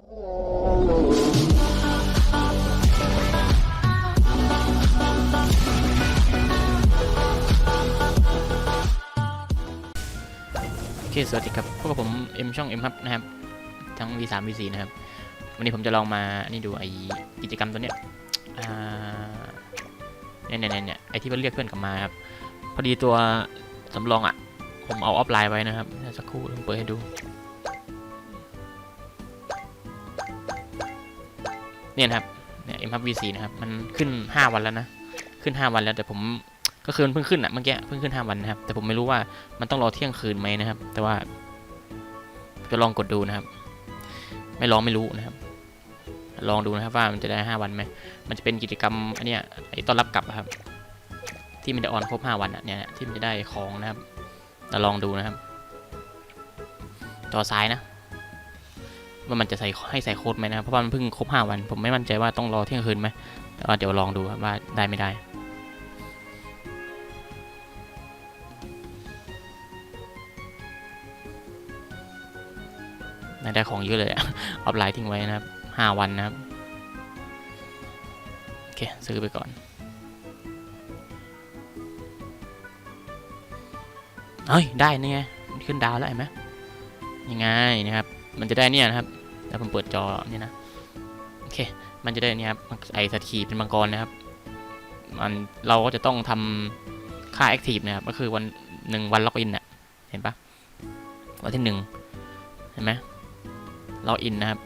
โอเคสวัสดีครับพวกผม M ช่อง M ครับนะครับ ทั้ง V3 V4 นะครับ วันนี้ผมจะลองมา นี่ดูไอกิจกรรมตัวเนี้ยเนี่ยเนี่ยเนี่ยเนี่ยไอที่ว่าเรียกเพื่อนกลับมาครับ พอดีตัวสำรองอะ ผมเอาออฟไลน์ไว้นะครับเดี๋ยวสักครู่ผมเปิดให้ดู เนี่ยครับเนี่ย M ครับ V4 นะครับ มันขึ้น 5 วันแล้วนะ ขึ้น 5 วันแล้วแต่ผมก็คือมันเพิ่งขึ้นอะเมื่อกี้เพิ่งขึ้น 5 วันนะครับ แต่ผมไม่รู้ว่ามันต้องรอเที่ยงคืนไหมนะครับ แต่ว่าจะลองกดดูนะครับ ไม่ลองไม่รู้นะครับ ลองดูนะครับว่ามันจะได้ 5 วันไหมมันจะเป็นกิจกรรมอันเนี้ยไอ้ต้อนรับกลับครับ ที่มันจะออนครบ 5 วันอะเนี่ยที่มันจะได้ของนะครับเราลองดูนะครับจอซ้ายนะ ว่ามันจะใส่ให้ใส่โค้ดไหมนะเพราะว่ามันเพิ่งครบ 5 วัน ผมไม่มั่นใจว่าต้องรอเที่ยงคืนไหมแต่ว่าเดี๋ยวลองดูว่าได้ไม่ได้ได้ของเยอะเลยออฟไลน์ทิ้งไว้นะครับห้าวันนะครับ โอเค ซื้อไปก่อนเฮ้ย ได้นี่ไง ขึ้นดาวแล้วเห็นไหมยังไงนะครับ มันจะได้เนี่ยนะครับ แล้วผมเปิดจอเนี่ยนะ โอเค มันจะได้เนี่ยครับ ไอสถีเป็นมังกรนะครับ มันเราก็จะต้องทำค่าแอคทีฟนะครับ ก็คือวันหนึ่งวันล็อกอินน่ะเห็นปะวันที่หนึ่งเห็นไหมล็อกอินนะครับ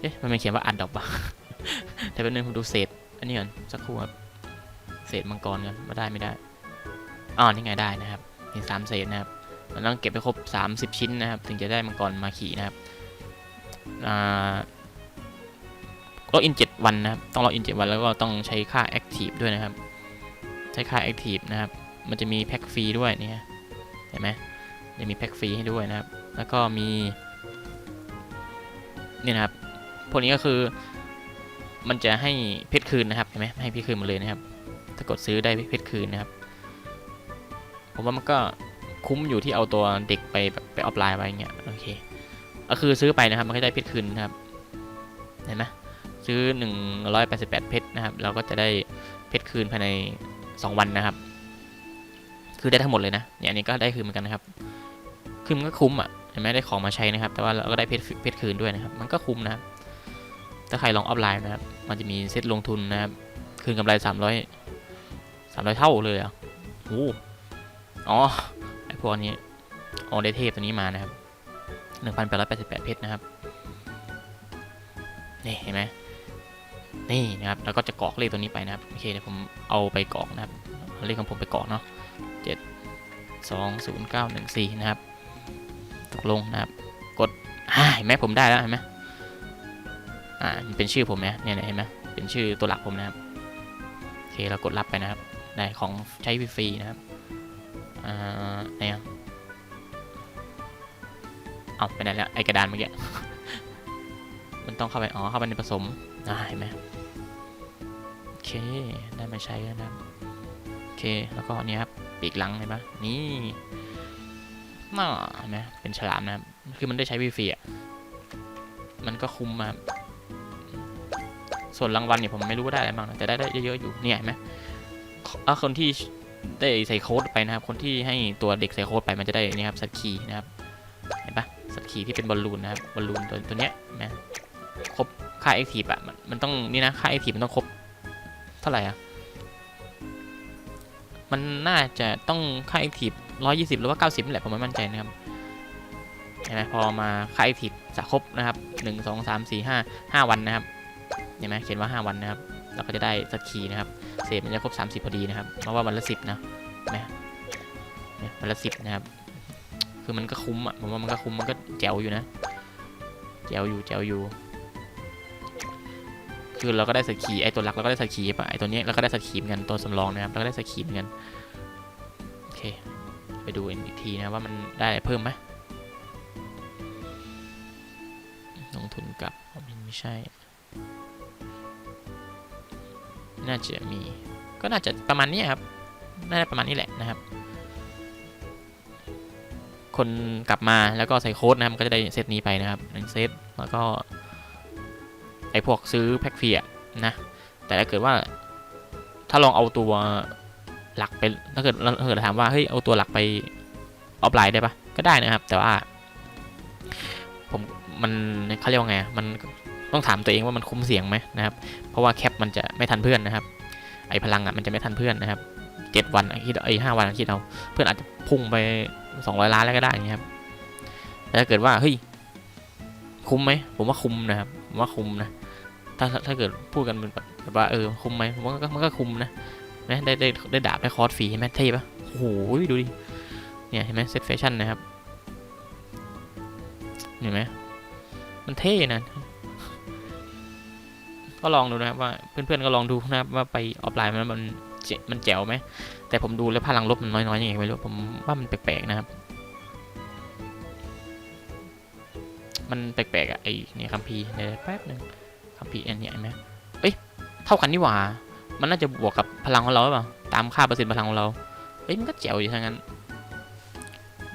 เอ๊ะ มันไม่เขียนว่าอัดดอกปะแต่เป็นหนึ่งผมดูเศษ อันนี้ก่อนสักครู่ครับ เศษมังกรกันมาได้ไม่ได้อ๋อนี่ไงได้นะครับ สามเศษนะครับมันต้องเก็บไปครบ 30 ชิ้นนะครับ ถึงจะได้มังกรมาขี่นะครับล็อกอิน 7 วันนะครับ ต้องล็อกอิน 7 วันแล้วก็ต้องใช้ค่า Active ด้วยนะครับ ใช้ค่า Active นะครับ มันจะมีแพ็คฟรีด้วยเนี่ยเห็นไหมจะมีแพ็คฟรีให้ด้วยนะครับ แล้วก็มีเนี่ยนะครับ พวกนี้ก็คือมันจะให้เพชรคืนนะครับ เห็นไหมให้เพชรคืนมาเลยนะครับ ถ้ากดซื้อได้เพชรคืนนะครับ ผมว่ามันก็คุ้มอยู่ที่เอาตัวเด็กไปแบบไปออฟไลน์ไว้เงี้ยโอเคก็คือซื้อไปนะครับมันก็ได้เพชรคืนนะครับเห็นไหมซื้อ 188 เพชรนะครับเราก็จะได้เพชรคืนภายใน 2 วันนะครับ คือได้ทั้งหมดเลยนะเนี่ยอันนี้ก็ได้คืนเหมือนกันนะครับคือมันก็คุ้มอะเห็นไหมได้ของมาใช้นะครับ แต่ว่าเราก็ได้เพชรเพชรคืนด้วยนะครับ มันก็คุ้มนะครับถ้าใครลองออฟไลน์นะครับ มันจะมีเซ็ตลงทุนนะครับ คืนกำไร 300 300 เท่าเลยอะโอ้ อ๋อไอพวกนี้ออได้เทพตัวนี้มานะครับ1,888เพชรนะครับ นี่เห็นไหมนี่นะครับ แล้วก็จะกรอกเลขตัวนี้ไปนะครับ โอเคเดี๋ยวผมเอาไปกรอกนะครับ เลขของผมไปกรอกเนาะสองศูนย์เก้าหนึ่งสี่นะครับ ตกลงนะครับ กดอ่าเห็นไหมผมได้แล้วเห็นไหมอ่าเป็นชื่อผมนะเนี่ยเห็นไหมเป็นชื่อตัวหลักผมนะครับ โอเคเรากดรับไปนะครับ ได้ของใช้ฟรีนะครับ อ่าไหนอะเอาไปไหนแล้วไอกระดานเมื่อกี้ มันต้องเข้าไป อ๋อ เข้าไปในผสมอ่าเห็นไหมโอเค ได้มาใช้แล้วนะโอเค แล้วก็อันนี้ครับ ปีกหลังเห็นปะนี่น่าเห็นไหมเป็นฉลามนะครับ คือมันได้ใช้ฟรีๆอะ มันก็คุ้มมาส่วนรางวัลเนี่ยผมไม่รู้ว่าได้อะไรบ้างนะแต่ได้ได้เยอะๆอยู่ เนี่ยเห็นไหมคนที่ ได้ใส่โค้ดไปนะครับ คนที่ให้ตัวเด็กใส่โค้ดไปมันจะได้นี่ครับสัตว์คีนะครับเห็นปะสัตว์คีที่เป็นบอลลูนนะครับบอลลูนตัวตัวเนี้ยนไหมครบค่าเอ็กทีฟอะมันมันต้องนี่นะค่าเอ็กทีฟมันต้องครบเท่าไหร่อะมันน่าจะต้องค่า active 120หรือว่า90นี่แหละผมไม่มั่นใจนะครับเห็นไหมพอมาค่า active จะครบนะครับ1 2 3 4 5 5วันนะครับเห็นไหมเขียนว่า5วันนะครับเราก็จะได้สักคีนะครับ เศษมันจะครบ 30พอดีนะครับ เพราะว่าวันละ10นะนไหมเนี่ยวันละ10นะครับ คือมันก็คุ้มอะผมว่ามันก็คุ้มมันก็แจ๋วอยู่นะแจ๋วอยู่แจ๋วอยู่ คือเราก็ได้สกีไอตัวหลักเราก็ได้สกีป่ะไอตัวนี้เราก็ได้สกีเหมือนกันตัวสำรองนะครับเราก็ได้สกีเหมือนกันโอเค ไปดูอีกทีนะว่ามันได้เพิ่มไหมลงทุนกับไม่ใช่ น่าจะมี ก็น่าจะประมาณนี้ครับ น่าจะประมาณนี้แหละนะครับ คนกลับมาแล้วก็ใส่โค้ดนะครับก็จะได้เซตนี้ไปนะครับหนึ่งเซตแล้วก็ไอพวกซื้อแพ็กฟรีอะนะ แต่ถ้าเกิดว่าถ้าลองเอาตัวหลักไปถ้าเกิดถ้าเกิดถามว่าเฮ้ยเอาตัวหลักไปออฟไลน์ได้ปะก็ได้นะครับ แต่ว่า ผมมันเขาเรียกว่าไงมัน ต้องถามตัวเองว่ามันคุ้มเสี่ยงไหมนะครับ เพราะว่าแคปมันจะไม่ทันเพื่อนนะครับ ไอพลังอะมันจะไม่ทันเพื่อนนะครับเจ็ดวันคิดไอห้าวันอะคิดเอาเพื่อนอาจจะพุ่งไปสองร้อยล้านแล้วก็ได้อย่างนี้ครับแต่ถ้าเกิดว่าเฮ้ยคุ้มไหมผมว่าคุ้มนะครับผมว่าคุ้มนะถ้าถ้าเกิดพูดกันเป็นแบบแบบว่าเออคุ้มไหมผมว่าก็มันก็คุ้มนะนะได้ได้ได้ดาบได้คอร์สฟรีเห็นไหมเท่ปะโอ้โหดูดิเนี่ยเห็นไหมเซตแฟชั่นนะครับเห็นไหมมันเท่นะ ก็ลองดูนะครับว่าเพื่อนๆก็ลองดูนะครับว่าไปออฟไลน์มันมันมันแจ๋วไหมแต่ผมดูแล้วพลังลบมันน้อยๆยังไงไม่รู้ผมว่ามันแปลกๆนะครับ มันแปลกๆอะไอ้เนี่ยคัมภีร์เดี๋ยวแป๊บหนึงคัมภีร์อันนี้ยเห็นไหมเอ้ยเท่ากันนี่หว่า มันน่าจะบวกกับพลังของเราหรือเปล่าตามค่าเปอร์เซ็นต์พลังของเราเอ้ยมันก็แจ๋วอยู่ทั้งนั้น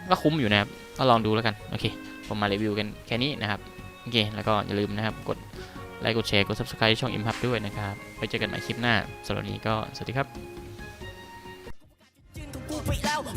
ก็คุ้มอยู่นะครับก็ลองดูแล้วกันโอเค ผมมารีวิวกันแค่นี้นะครับโอเคแล้วก็อย่าลืมนะครับกด ไลค์กดแชร์กด subscribe ช่อง Impact ด้วยนะครับไว้เจอกันใหม่คลิปหน้าสำหรับนี้ก็สวัสดีครับ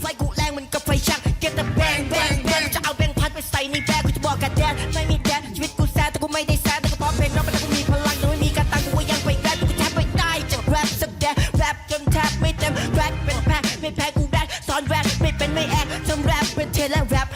ไฟกูแรงมันกับไฟชัก Get the bang bang bang จะเอาแบงพัดไปใส่ในแบกกูจะบอกกันแดนไม่มีแดนชีวิตกูแซดแต่กูไม่ได้แซดแต่ก็พราะเพลงร้องแล้วกูมีพลังแต่ไม่มีการตังกูก็ยังไปแรปกูแทบไม่ได้จากแรปสักแดนแรปจนแทบไม่เต็มแรปเป็นแพ้ไม่แพ้กูแรปสอนแรปไม่เป็นไม่แอคทำแรปเป็นเทและแรป